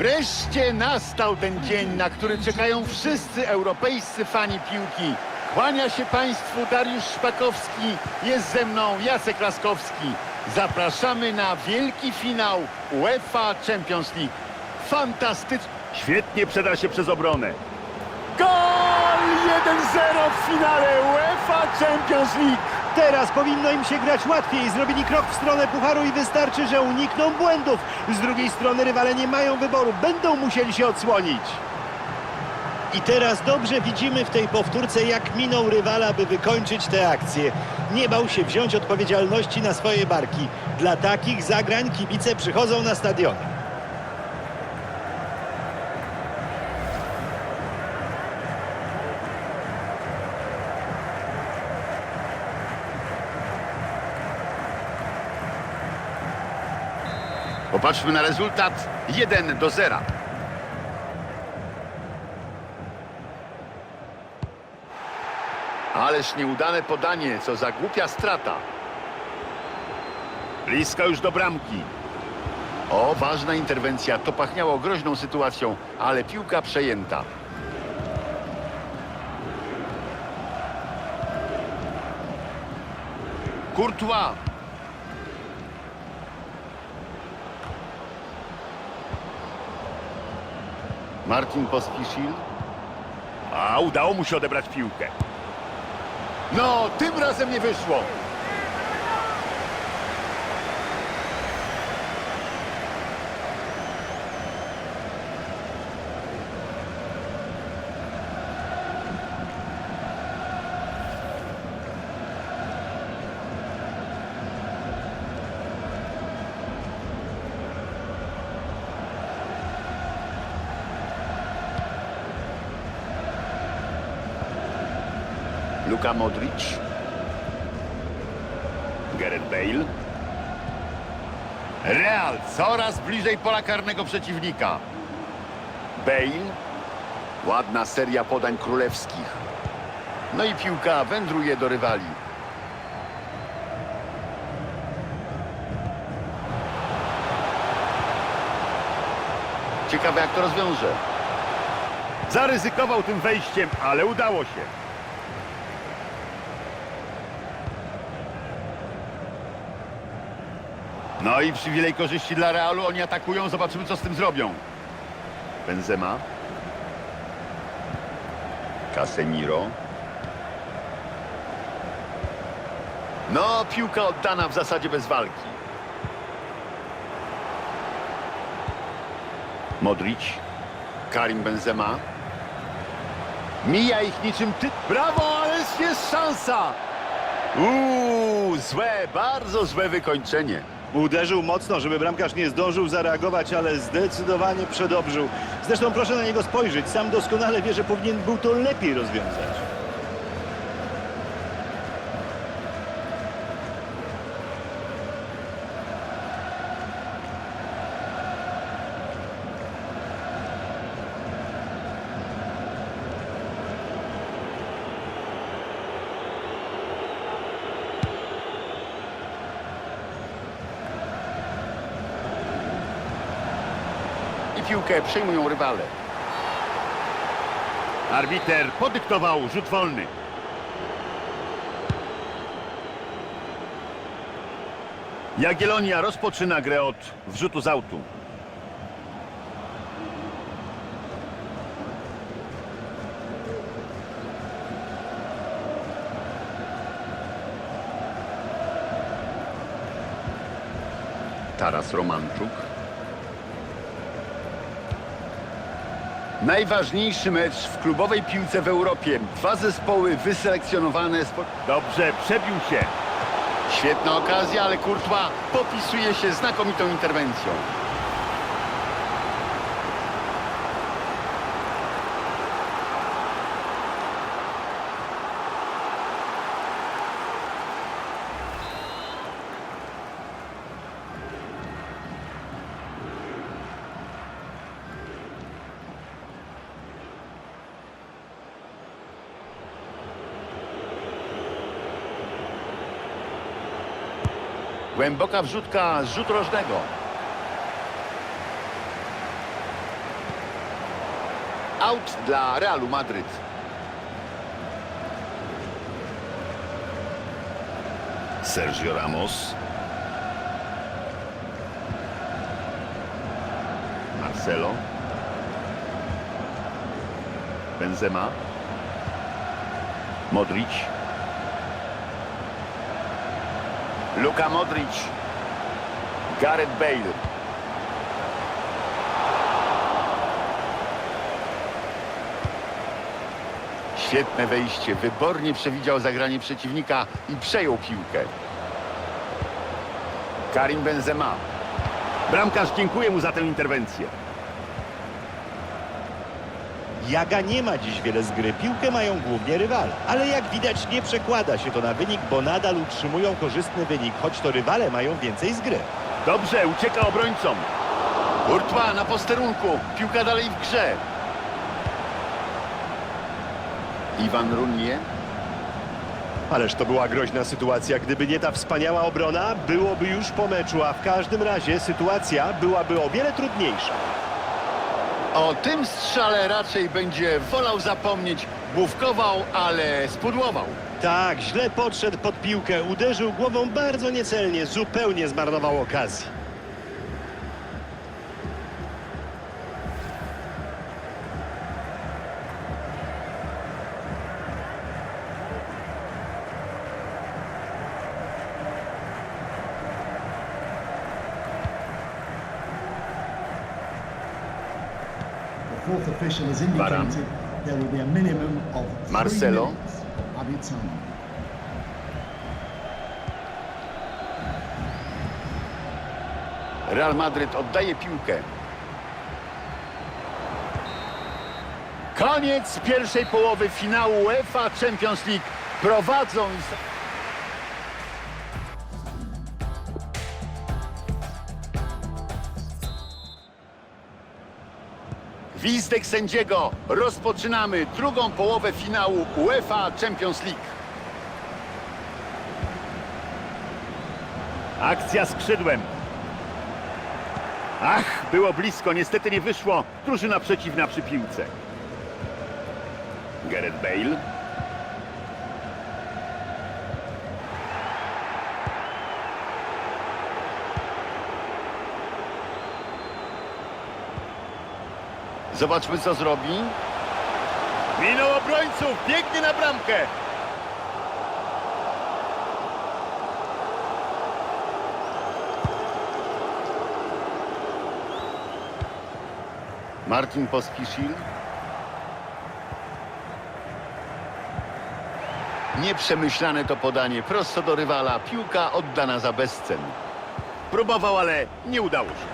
Wreszcie nastał ten dzień, na który czekają wszyscy europejscy fani piłki. Kłania się Państwu Dariusz Szpakowski, jest ze mną Jacek Laskowski. Zapraszamy na wielki finał UEFA Champions League. Fantastyczny. Świetnie przeda się przez obronę. Gol 1-0 w finale UEFA Champions League. Teraz powinno im się grać łatwiej. Zrobili krok w stronę pucharu i wystarczy, że unikną błędów. Z drugiej strony rywale nie mają wyboru. Będą musieli się odsłonić. I teraz dobrze widzimy w tej powtórce, jak minął rywala, by wykończyć tę akcję. Nie bał się wziąć odpowiedzialności na swoje barki. Dla takich zagrań kibice przychodzą na stadiony. Popatrzmy na rezultat 1 do 0. Ależ nieudane podanie, co za głupia strata. Blisko już do bramki. O, ważna interwencja. To pachniało groźną sytuacją, ale piłka przejęta. Courtois. Martin Pospiszil. A udało mu się odebrać piłkę. No, tym razem nie wyszło. Luka Modric. Gareth Bale. Real coraz bliżej pola karnego przeciwnika. Bale. Ładna seria podań królewskich. No i piłka wędruje do rywali. Ciekawe jak to rozwiąże. Zaryzykował tym wejściem, ale udało się. No i przywilej korzyści dla Realu. Oni atakują. Zobaczymy co z tym zrobią. Benzema. Casemiro. No, piłka oddana w zasadzie bez walki. Modric. Karim Benzema. Mija ich niczym ty... Brawo, ale jest szansa! Uuu, złe, bardzo złe wykończenie. Uderzył mocno, żeby bramkarz nie zdążył zareagować, ale zdecydowanie przedobrzył. Zresztą proszę na niego spojrzeć. Sam doskonale wie, że powinien był to lepiej rozwiązać. Piłkę przejmują rywale. Arbiter podyktował rzut wolny. Jagiellonia rozpoczyna grę od wrzutu z autu. Taras Romanczuk. Najważniejszy mecz w klubowej piłce w Europie. Dwa zespoły wyselekcjonowane. Spo... Dobrze, przebił się. Świetna okazja, ale Courtois popisuje się znakomitą interwencją. Głęboka wrzutka z rzutu rożnego. Aut dla Realu Madryt. Sergio Ramos. Marcelo. Benzema. Modric. Luka Modric. Gareth Bale. Świetne wejście. Wybornie przewidział zagranie przeciwnika i przejął piłkę. Karim Benzema. Bramkarz dziękuję mu za tę interwencję. Jaga nie ma dziś wiele z gry, piłkę mają głównie rywale. Ale jak widać nie przekłada się to na wynik, bo nadal utrzymują korzystny wynik, choć to rywale mają więcej z gry. Dobrze, ucieka obrońcom. Courtois na posterunku. Piłka dalej w grze. Iwan Runier. Ależ to była groźna sytuacja. Gdyby nie ta wspaniała obrona, byłoby już po meczu, a w każdym razie sytuacja byłaby o wiele trudniejsza. O tym strzale raczej będzie wolał zapomnieć. Główkował, ale spudłował. Tak, źle podszedł pod piłkę, uderzył głową bardzo niecelnie, zupełnie zmarnował okazję. Three Marcelo. Real Madryt oddaje piłkę. Koniec pierwszej połowy finału UEFA Champions League. Prowadzą Gwizdek sędziego. Rozpoczynamy drugą połowę finału UEFA Champions League. Akcja skrzydłem. Ach, było blisko, niestety nie wyszło. Drużyna przeciwna przy piłce. Gareth Bale. Zobaczmy co zrobi. Minął obrońców, biegnie na bramkę. Martin Pospiszil. Nieprzemyślane to podanie, prosto do rywala. Piłka oddana za bezcen. Próbował, ale nie udało się.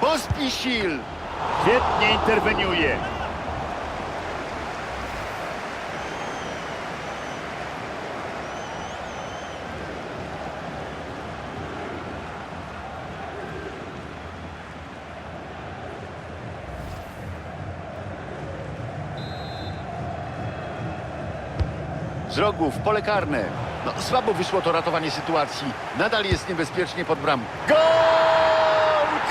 Pospiszil! Świetnie interweniuje. Z rogu w pole karne. No, słabo wyszło to ratowanie sytuacji. Nadal jest niebezpiecznie pod bramką. Gol!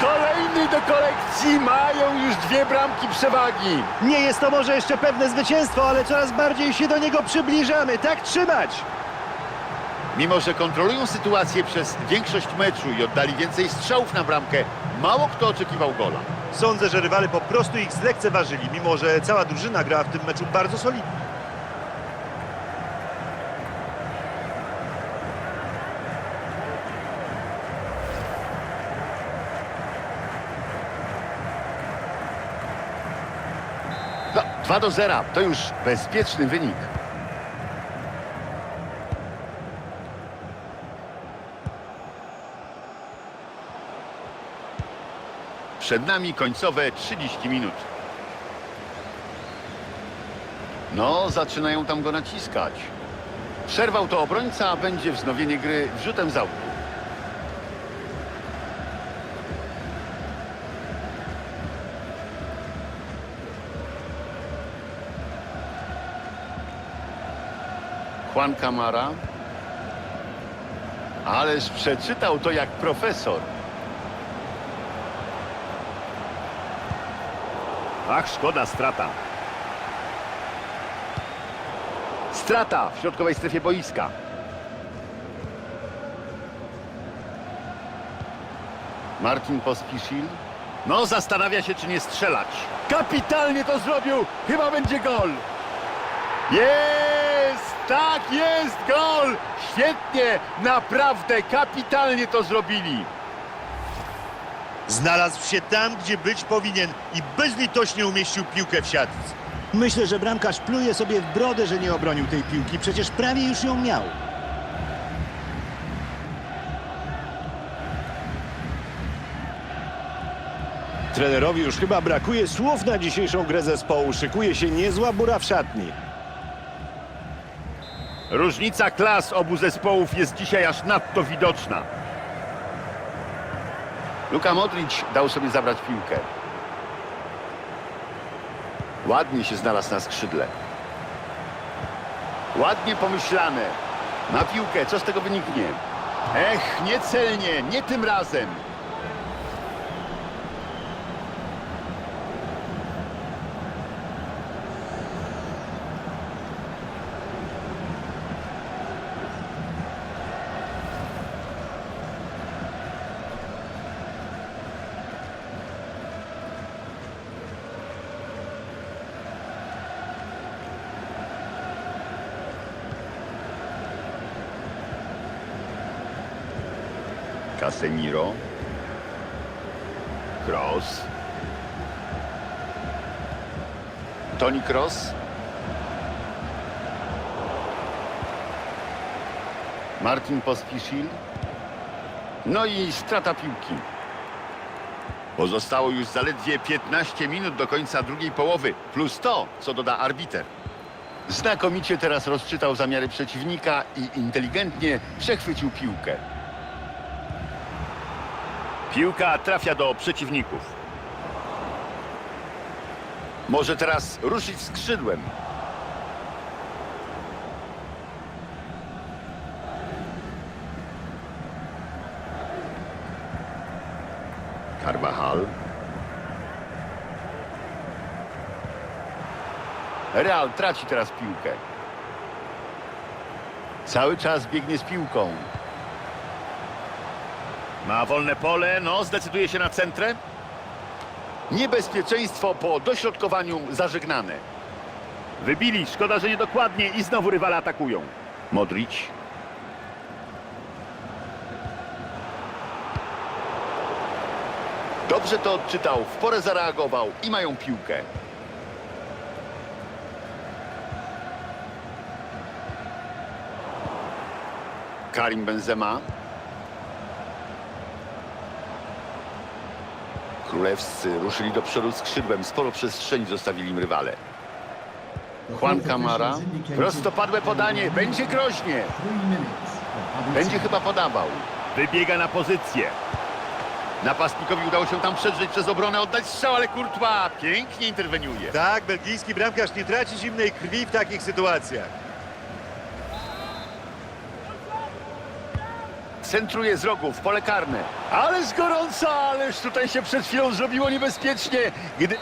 Kolejny do kolekcji. Mają już dwie bramki przewagi. Nie jest to może jeszcze pewne zwycięstwo, ale coraz bardziej się do niego przybliżamy. Tak trzymać! Mimo, że kontrolują sytuację przez większość meczu i oddali więcej strzałów na bramkę, mało kto oczekiwał gola. Sądzę, że rywale po prostu ich zlekceważyli, mimo że cała drużyna grała w tym meczu bardzo solidnie. No, 2 do 0 to już bezpieczny wynik. Przed nami końcowe 30 minut. No, zaczynają tam go naciskać. Przerwał to obrońca, a będzie wznowienie gry wrzutem z. Juan Camara. Ależ przeczytał to jak profesor. Ach, szkoda, strata. Strata w środkowej strefie boiska. Martin Pospiszil. No, zastanawia się, czy nie strzelać. Kapitalnie to zrobił! Chyba będzie gol! Jest! Tak jest! Gol! Świetnie! Naprawdę kapitalnie to zrobili! Znalazł się tam, gdzie być powinien i bezlitośnie umieścił piłkę w siatce. Myślę, że bramkarz pluje sobie w brodę, że nie obronił tej piłki. Przecież prawie już ją miał. Trenerowi już chyba brakuje słów na dzisiejszą grę zespołu. Szykuje się niezła bura w szatni. Różnica klas obu zespołów jest dzisiaj aż nadto widoczna. Luka Modric dał sobie zabrać piłkę. Ładnie się znalazł na skrzydle. Ładnie pomyślane. Na piłkę, co z tego wyniknie? Ech, niecelnie, nie tym razem. Casemiro. Cross. Toni Cross. Martin Pospiszil. No i strata piłki. Pozostało już zaledwie 15 minut do końca drugiej połowy, plus to, co doda arbiter. Znakomicie teraz rozczytał zamiary przeciwnika i inteligentnie przechwycił piłkę. Piłka trafia do przeciwników. Może teraz ruszyć skrzydłem. Carvajal. Real traci teraz piłkę. Cały czas biegnie z piłką. Ma wolne pole, no, zdecyduje się na centrę. Niebezpieczeństwo po dośrodkowaniu zażegnane. Wybili, szkoda, że niedokładnie i znowu rywale atakują. Modric. Dobrze to odczytał, w porę zareagował i mają piłkę. Karim Benzema. Królewscy ruszyli do przodu skrzydłem, sporo przestrzeni zostawili im rywale. Juan Camara. Prostopadłe podanie, będzie groźnie. Będzie chyba podawał. Wybiega na pozycję. Napastnikowi udało się tam przedrzeć przez obronę, oddać strzał, ale Courtois pięknie interweniuje. Tak, belgijski bramkarz nie traci zimnej krwi w takich sytuacjach. Centruje z rogu w pole karne. Ależ gorąco, ależ tutaj się przed chwilą zrobiło niebezpiecznie. Gdy...